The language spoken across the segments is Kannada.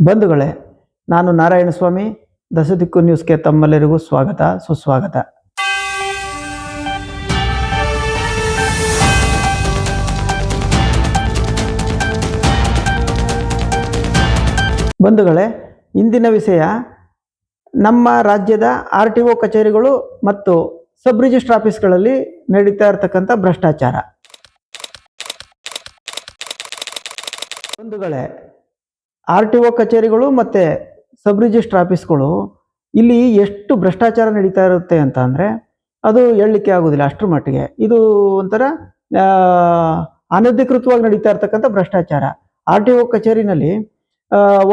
ಬಂಧುಗಳೇ, ನಾನು ನಾರಾಯಣ ಸ್ವಾಮಿ, ದಸದಿಕ್ಕು ನ್ಯೂಸ್ಗೆ ತಮ್ಮೆಲ್ಲರಿಗೂ ಸ್ವಾಗತ, ಸುಸ್ವಾಗತ. ಬಂಧುಗಳೇ, ಇಂದಿನ ವಿಷಯ, ನಮ್ಮ ರಾಜ್ಯದ ಆರ್ ಟಿ ಒ ಕಚೇರಿಗಳು ಮತ್ತು ಸಬ್ ರಿಜಿಸ್ಟರ್ ಆಫೀಸ್ಗಳಲ್ಲಿ ನಡೀತಾ ಇರತಕ್ಕಂಥ ಭ್ರಷ್ಟಾಚಾರ. ಬಂಧುಗಳೇ ಆರ್ ಟಿ ಒ ಕಚೇರಿಗಳು ಮತ್ತು ಸಬ್ ರಿಜಿಸ್ಟ್ರ್ ಆಫೀಸ್ಗಳು ಇಲ್ಲಿ ಎಷ್ಟು ಭ್ರಷ್ಟಾಚಾರ ನಡೀತಾ ಇರುತ್ತೆ ಅಂತ ಅಂದರೆ ಅದು ಹೇಳಲಿಕ್ಕೆ ಆಗೋದಿಲ್ಲ ಅಷ್ಟರ ಮಟ್ಟಿಗೆ. ಇದು ಒಂಥರ ಅನಧಿಕೃತವಾಗಿ ನಡೀತಾ ಇರ್ತಕ್ಕಂಥ ಭ್ರಷ್ಟಾಚಾರ. ಆರ್ ಟಿ ಒ ಕಚೇರಿನಲ್ಲಿ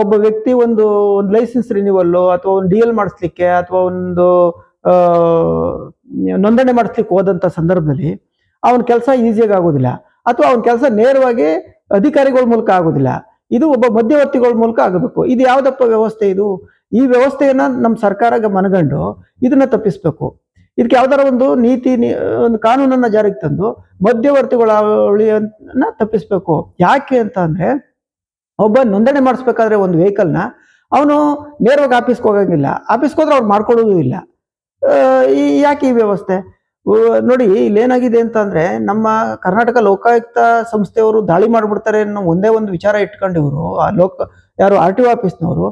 ಒಬ್ಬ ವ್ಯಕ್ತಿ ಒಂದು ಒಂದು ಲೈಸೆನ್ಸ್ ರಿನ್ಯೂವಲ್ಲು ಅಥವಾ ಒಂದು ಡಿ ಎಲ್ ಮಾಡಿಸ್ಲಿಕ್ಕೆ ಅಥವಾ ಒಂದು ನೋಂದಣಿ ಮಾಡಿಸ್ಲಿಕ್ಕೆ ಹೋದಂಥ ಸಂದರ್ಭದಲ್ಲಿ ಅವನ ಕೆಲಸ ಈಸಿಯಾಗಿ ಆಗೋದಿಲ್ಲ. ಅಥವಾ ಅವನ ಕೆಲಸ ನೇರವಾಗಿ ಅಧಿಕಾರಿಗಳ ಮೂಲಕ ಆಗೋದಿಲ್ಲ. ಇದು ಒಬ್ಬ ಮಧ್ಯವರ್ತಿಗಳ ಮೂಲಕ ಆಗಬೇಕು. ಇದು ಯಾವುದಪ್ಪ ವ್ಯವಸ್ಥೆ ಇದು? ಈ ವ್ಯವಸ್ಥೆಯನ್ನ ನಮ್ಮ ಸರ್ಕಾರ ಮನಗಂಡು ಇದನ್ನ ತಪ್ಪಿಸ್ಬೇಕು. ಇದಕ್ಕೆ ಯಾವ್ದಾರ ಒಂದು ನೀತಿ ಒಂದು ಕಾನೂನನ್ನ ಜಾರಿಗೆ ತಂದು ಮಧ್ಯವರ್ತಿಗಳ ಅವಳಿಯನ್ನ ತಪ್ಪಿಸ್ಬೇಕು. ಯಾಕೆ ಅಂತ ಅಂದ್ರೆ, ಒಬ್ಬ ನೋಂದಣಿ ಮಾಡಿಸ್ಬೇಕಾದ್ರೆ ಒಂದು ವೆಹಿಕಲ್ನ ಅವನು ನೇರವಾಗಿ ಆಫೀಸ್ಗೆ ಹೋಗಂಗಿಲ್ಲ. ಆಫೀಸ್ಗೆ ಹೋದ್ರೆ ಅವ್ರು ಮಾಡ್ಕೊಡೋದು ಇಲ್ಲ. ಈ, ಯಾಕೆ ಈ ವ್ಯವಸ್ಥೆ? ನೋಡಿ ಇಲ್ಲೇನಾಗಿದೆ ಅಂತಂದ್ರೆ ನಮ್ಮ ಕರ್ನಾಟಕ ಲೋಕಾಯುಕ್ತ ಸಂಸ್ಥೆಯವರು ದಾಳಿ ಮಾಡಿಬಿಡ್ತಾರೆ ಅನ್ನೋ ಒಂದೇ ಒಂದು ವಿಚಾರ ಇಟ್ಕೊಂಡಿವರು ಆ ಲೋಕ, ಯಾರು ಆರ್ ಟಿ ಒ ಆಫೀಸ್ನವರು,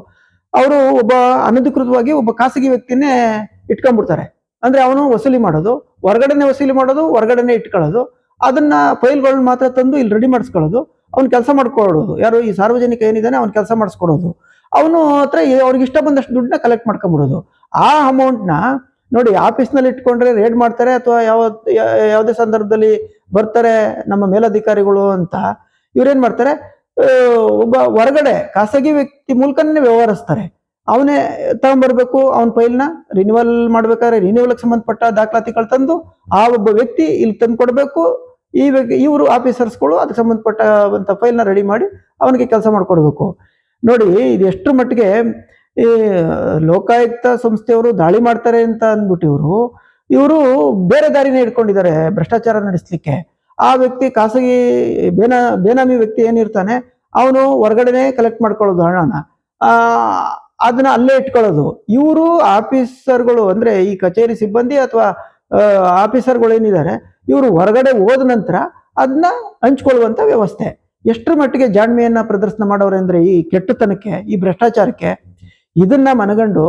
ಅವರು ಒಬ್ಬ ಅನಧಿಕೃತವಾಗಿ ಒಬ್ಬ ಖಾಸಗಿ ವ್ಯಕ್ತಿನೇ ಇಟ್ಕೊಂಡ್ಬಿಡ್ತಾರೆ. ಅಂದ್ರೆ ಅವನು ವಸೂಲಿ ಮಾಡೋದು, ಹೊರಗಡೆನೆ ವಸೂಲಿ ಮಾಡೋದು, ಹೊರಗಡೆನೆ ಇಟ್ಕೊಳ್ಳೋದು, ಅದನ್ನ ಫೈಲ್ಗಳನ್ನ ಮಾತ್ರ ತಂದು ಇಲ್ಲಿ ರೆಡಿ ಮಾಡಿಸ್ಕೊಳ್ಳೋದು, ಅವ್ನು ಕೆಲಸ ಮಾಡ್ಕೊಡೋದು. ಯಾರು ಈ ಸಾರ್ವಜನಿಕ ಏನಿದ್ದಾನೆ ಅವ್ನು ಕೆಲಸ ಮಾಡಿಸ್ಕೊಡೋದು. ಅವನು ಹತ್ರ ಅವ್ರಿಗೆ ಇಷ್ಟ ಬಂದಷ್ಟು ದುಡ್ಡನ್ನ ಕಲೆಕ್ಟ್ ಮಾಡ್ಕೊಂಬಿಡೋದು ಆ ಅಮೌಂಟ್ನ ನೋಡಿ, ಆಫೀಸ್ನಲ್ಲಿ ಇಟ್ಕೊಂಡ್ರೆ ರೇಡ್ ಮಾಡ್ತಾರೆ ಅಥವಾ ಯಾವ ಯಾವುದೇ ಸಂದರ್ಭದಲ್ಲಿ ಬರ್ತಾರೆ ನಮ್ಮ ಮೇಲಧಿಕಾರಿಗಳು ಅಂತ, ಇವ್ರೇನ್ ಮಾಡ್ತಾರೆ? ಒಬ್ಬ ಹೊರಗಡೆ ಖಾಸಗಿ ವ್ಯಕ್ತಿ ಮೂಲಕನೇ ವ್ಯವಹರಿಸ್ತಾರೆ. ಅವನೇ ತಗೊಂಡ್ಬರ್ಬೇಕು ಅವನ ಫೈಲ್ನ ರಿನ್ಯೂವಲ್ ಮಾಡ್ಬೇಕಾದ್ರೆ ರಿನ್ಯೂವಲ್ಗೆ ಸಂಬಂಧಪಟ್ಟ ದಾಖಲಾತಿಗಳು ತಂದು ಆ ಒಬ್ಬ ವ್ಯಕ್ತಿ ಇಲ್ಲಿ ತಂದು ಕೊಡಬೇಕು. ಈ ವ್ಯಕ್ತಿ, ಇವರು ಆಫೀಸರ್ಸ್ಗಳು ಅದಕ್ಕೆ ಸಂಬಂಧಪಟ್ಟಂತ ಫೈಲ್ನ ರೆಡಿ ಮಾಡಿ ಅವನಿಗೆ ಕೆಲಸ ಮಾಡಿಕೊಡ್ಬೇಕು. ನೋಡಿ, ಇದು ಎಷ್ಟರ ಮಟ್ಟಿಗೆ ಈ ಲೋಕಾಯುಕ್ತ ಸಂಸ್ಥೆಯವರು ದಾಳಿ ಮಾಡ್ತಾರೆ ಅಂತ ಅಂದ್ಬಿಟ್ಟು ಇವರು ಇವರು ಬೇರೆ ದಾರಿನೇ ಇಟ್ಕೊಂಡಿದ್ದಾರೆ ಭ್ರಷ್ಟಾಚಾರ ನಡೆಸಲಿಕ್ಕೆ. ಆ ವ್ಯಕ್ತಿ ಖಾಸಗಿ ಬೇನ, ಬೇನಾಮಿ ವ್ಯಕ್ತಿ ಏನಿರ್ತಾನೆ, ಅವನು ಹೊರಗಡೆನೆ ಕಲೆಕ್ಟ್ ಮಾಡ್ಕೊಳ್ಳೋದು ಹಣನ. ಅದನ್ನ ಅಲ್ಲೇ ಇಟ್ಕೊಳ್ಳೋದು. ಇವರು ಆಫೀಸರ್ಗಳು ಅಂದ್ರೆ ಈ ಕಚೇರಿ ಸಿಬ್ಬಂದಿ ಅಥವಾ ಆಫೀಸರ್ಗಳು ಏನಿದ್ದಾರೆ, ಇವರು ಹೊರಗಡೆ ಹೋದ ನಂತರ ಅದನ್ನ ಹಂಚ್ಕೊಳ್ಳುವಂಥ ವ್ಯವಸ್ಥೆ. ಎಷ್ಟರ ಮಟ್ಟಿಗೆ ಜಾಣ್ಮೆಯನ್ನ ಪ್ರದರ್ಶನ ಮಾಡೋರು ಅಂದ್ರೆ ಈ ಕೆಟ್ಟತನಕ್ಕೆ, ಈ ಭ್ರಷ್ಟಾಚಾರಕ್ಕೆ? ಇದನ್ನ ಮನಗಂಡು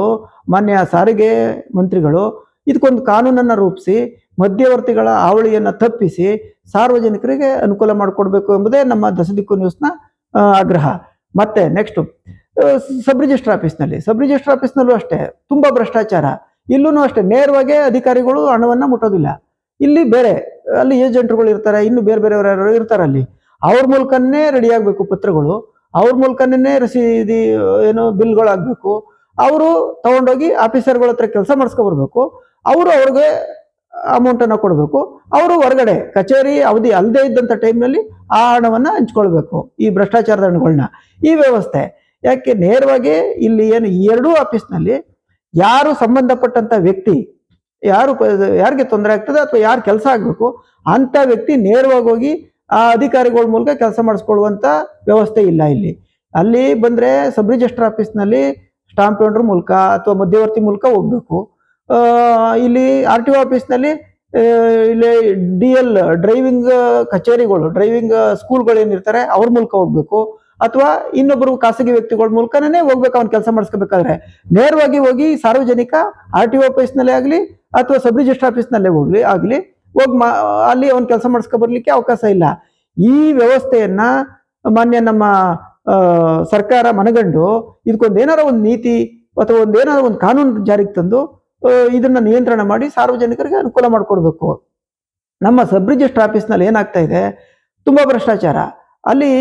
ಮಾನ್ಯ ಸಾರಿಗೆ ಮಂತ್ರಿಗಳು ಇದಕ್ಕೊಂದು ಕಾನೂನನ್ನ ರೂಪಿಸಿ, ಮಧ್ಯವರ್ತಿಗಳ ಹಾವಳಿಯನ್ನು ತಪ್ಪಿಸಿ ಸಾರ್ವಜನಿಕರಿಗೆ ಅನುಕೂಲ ಮಾಡಿಕೊಡ್ಬೇಕು ಎಂಬುದೇ ನಮ್ಮ ದಸದಿಕ್ಕು ನ್ಯೂಸ್ನ ಆಗ್ರಹ. ಮತ್ತೆ ನೆಕ್ಸ್ಟ್ ಸಬ್ ರಿಜಿಸ್ಟರ್ ಆಫೀಸ್ನಲ್ಲಿ ಸಬ್ ರಿಜಿಸ್ಟರ್ ಆಫೀಸ್ನಲ್ಲೂ ಅಷ್ಟೇ, ತುಂಬಾ ಭ್ರಷ್ಟಾಚಾರ. ಇಲ್ಲೂ ಅಷ್ಟೇ, ನೇರವಾಗಿ ಅಧಿಕಾರಿಗಳು ಹಣವನ್ನ ಮುಟ್ಟೋದಿಲ್ಲ. ಇಲ್ಲಿ ಬೇರೆ, ಅಲ್ಲಿ ಏಜೆಂಟ್ಗಳು ಇರ್ತಾರೆ, ಇನ್ನು ಬೇರೆ ಬೇರೆಯವರು ಯಾರು ಇರ್ತಾರೆ ಅಲ್ಲಿ ಅವ್ರ ಮೂಲಕನೇ ರೆಡಿ ಆಗಬೇಕು ಪತ್ರಗಳು. ಅವ್ರ ಮೂಲಕನೇ ರಸೀದಿ ಏನು ಬಿಲ್ಗಳಾಗಬೇಕು ಅವರು ತಗೊಂಡೋಗಿ ಆಫೀಸರ್ಗಳ ಹತ್ರ ಕೆಲಸ ಮಾಡಿಸ್ಕೊಬರ್ಬೇಕು ಅವರು ಅವ್ರಿಗೆ ಅಮೌಂಟನ್ನು ಕೊಡಬೇಕು. ಅವರು ಹೊರಗಡೆ ಕಚೇರಿ ಅವಧಿ ಅಲ್ಲದೆ ಇದ್ದಂಥ ಟೈಮ್ನಲ್ಲಿ ಆ ಹಣವನ್ನು ಹಂಚ್ಕೊಳ್ಬೇಕು, ಈ ಭ್ರಷ್ಟಾಚಾರದ ಹಣಗಳನ್ನ ಈ ವ್ಯವಸ್ಥೆ ಯಾಕೆ ನೇರವಾಗಿ ಇಲ್ಲಿ ಏನು ಎರಡೂ ಆಫೀಸ್ನಲ್ಲಿ ಯಾರು ಸಂಬಂಧಪಟ್ಟಂಥ ವ್ಯಕ್ತಿ, ಯಾರು ಯಾರಿಗೆ ತೊಂದರೆ ಆಗ್ತದೆ ಅಥವಾ ಯಾರು ಕೆಲಸ ಆಗಬೇಕು, ಅಂಥ ವ್ಯಕ್ತಿ ನೇರವಾಗಿ ಹೋಗಿ ಆ ಅಧಿಕಾರಿಗಳ ಮೂಲಕ ಕೆಲಸ ಮಾಡಿಸ್ಕೊಳ್ಳುವಂತ ವ್ಯವಸ್ಥೆ ಇಲ್ಲ ಇಲ್ಲಿ. ಅಲ್ಲಿ ಬಂದ್ರೆ ಸಬ್ ರಿಜಿಸ್ಟರ್ ಆಫೀಸ್ನಲ್ಲಿ ಸ್ಟಾಂಪ್ ಪೌಂಡ್ರ್ ಮೂಲಕ ಅಥವಾ ಮಧ್ಯವರ್ತಿ ಮೂಲಕ ಹೋಗ್ಬೇಕು. ಇಲ್ಲಿ ಆರ್ ಟಿ ಒ ಆಫೀಸ್ನಲ್ಲಿ ಇಲ್ಲಿ ಡಿ ಎಲ್ ಡ್ರೈವಿಂಗ್ ಕಚೇರಿಗಳು, ಡ್ರೈವಿಂಗ್ ಸ್ಕೂಲ್ಗಳು ಏನಿರ್ತಾರೆ ಅವ್ರ ಮೂಲಕ ಹೋಗ್ಬೇಕು. ಅಥವಾ ಇನ್ನೊಬ್ಬರು ಖಾಸಗಿ ವ್ಯಕ್ತಿಗಳ ಮೂಲಕನೇ ಹೋಗ್ಬೇಕು ಅವ್ನು ಕೆಲಸ ಮಾಡಿಸ್ಕೋಬೇಕಾದ್ರೆ. ನೇರವಾಗಿ ಹೋಗಿ ಸಾರ್ವಜನಿಕ ಆರ್ ಟಿ ಒ ಆಫೀಸ್ನಲ್ಲೇ ಆಗಲಿ ಅಥವಾ ಸಬ್ ರಿಜಿಸ್ಟರ್ ಆಫೀಸ್ನಲ್ಲೇ ಹೋಗ್ಲಿ, ಆಗಲಿ ಹೋಗಿ ಮಾ ಅಲ್ಲಿ ಅವ್ನು ಕೆಲಸ ಮಾಡಿಸ್ಕೊ ಬರ್ಲಿಕ್ಕೆ ಅವಕಾಶ ಇಲ್ಲ. ಈ ವ್ಯವಸ್ಥೆಯನ್ನ ಮಾನ್ಯ ನಮ್ಮ ಸರ್ಕಾರ ಮನಗಂಡು ಇದಕ್ಕೊಂದು ಏನಾರ ಒಂದು ನೀತಿ ಅಥವಾ ಒಂದು ಏನಾರ ಒಂದು ಕಾನೂನು ಜಾರಿಗೆ ತಂದು ಇದನ್ನ ನಿಯಂತ್ರಣ ಮಾಡಿ ಸಾರ್ವಜನಿಕರಿಗೆ ಅನುಕೂಲ ಮಾಡಿಕೊಡ್ಬೇಕು. ನಮ್ಮ ಸಬ್ ರಿಜಿಸ್ಟರ್ ಆಫೀಸ್ನಲ್ಲಿ ಏನಾಗ್ತಾ ಇದೆ, ತುಂಬಾ ಭ್ರಷ್ಟಾಚಾರ. ಅಲ್ಲಿ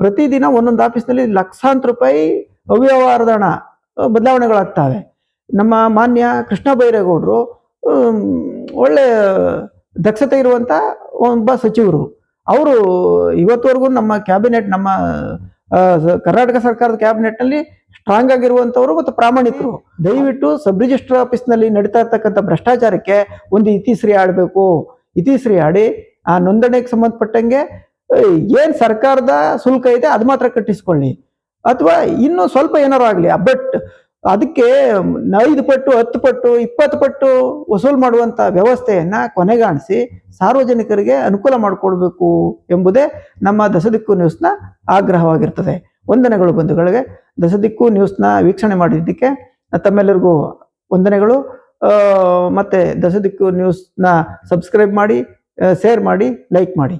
ಪ್ರತಿದಿನ ಒಂದೊಂದು ಆಫೀಸ್ನಲ್ಲಿ ಲಕ್ಷಾಂತರ ರೂಪಾಯಿ ಅವ್ಯವಹಾರದ ಹಣ ಬದಲಾವಣೆಗಳಾಗ್ತವೆ. ನಮ್ಮ ಮಾನ್ಯ ಕೃಷ್ಣ ಬೈರೇಗೌಡರು ಒಳ್ಳೆ ದಕ್ಷತೆ ಇರುವಂತ ಒಬ್ಬ ಸಚಿವರು. ಅವರು ಇವತ್ತುವರೆಗೂ ನಮ್ಮ ಕ್ಯಾಬಿನೆಟ್, ನಮ್ಮ ಕರ್ನಾಟಕ ಸರ್ಕಾರದ ಕ್ಯಾಬಿನೆಟ್ನಲ್ಲಿ ಸ್ಟ್ರಾಂಗ್ ಆಗಿರುವಂತವರು ಮತ್ತು ಪ್ರಾಮಾಣಿಕರು. ದಯವಿಟ್ಟು ಸಬ್ ರಿಜಿಸ್ಟರ್ ಆಫೀಸ್ನಲ್ಲಿ ನಡೀತಾ ಇರ್ತಕ್ಕಂಥ ಭ್ರಷ್ಟಾಚಾರಕ್ಕೆ ಒಂದು ಇತಿಶ್ರೀ ಆಡಬೇಕು. ಇತಿಶ್ರೀ ಆಡಿ ಆ ನೋಂದಣಿಗೆ ಸಂಬಂಧಪಟ್ಟಂಗೆ ಏನ್ ಸರ್ಕಾರದ ಶುಲ್ಕ ಇದೆ ಅದು ಮಾತ್ರ ಕಟ್ಟಿಸ್ಕೊಳ್ಳಿ. ಅಥವಾ ಇನ್ನೂ ಸ್ವಲ್ಪ ಏನಾರು ಆಗಲಿ ಬಟ್ ಅದಕ್ಕೆ ಐದು ಪಟ್ಟು, ಹತ್ತು ಪಟ್ಟು, ಇಪ್ಪತ್ತು ಪಟ್ಟು ವಸೂಲು ಮಾಡುವಂತ ವ್ಯವಸ್ಥೆಯನ್ನು ಕೊನೆಗಾಣಿಸಿ ಸಾರ್ವಜನಿಕರಿಗೆ ಅನುಕೂಲ ಮಾಡಿಕೊಡ್ಬೇಕು ಎಂಬುದೇ ನಮ್ಮ ದಸದಿಕ್ಕು ನ್ಯೂಸ್ನ ಆಗ್ರಹವಾಗಿರ್ತದೆ. ವಂದನೆಗಳು ಬಂಧುಗಳಿಗೆ. ದಸದಿಕ್ಕು ನ್ಯೂಸ್ನ ವೀಕ್ಷಣೆ ಮಾಡಿದ್ದಕ್ಕೆ ತಮ್ಮೆಲ್ಲರಿಗೂ ವಂದನೆಗಳು. ಮತ್ತೆ ದಸದಿಕ್ಕು ನ್ಯೂಸ್ನ ಸಬ್ಸ್ಕ್ರೈಬ್ ಮಾಡಿ ಶೇರ್ ಮಾಡಿ, ಲೈಕ್ ಮಾಡಿ.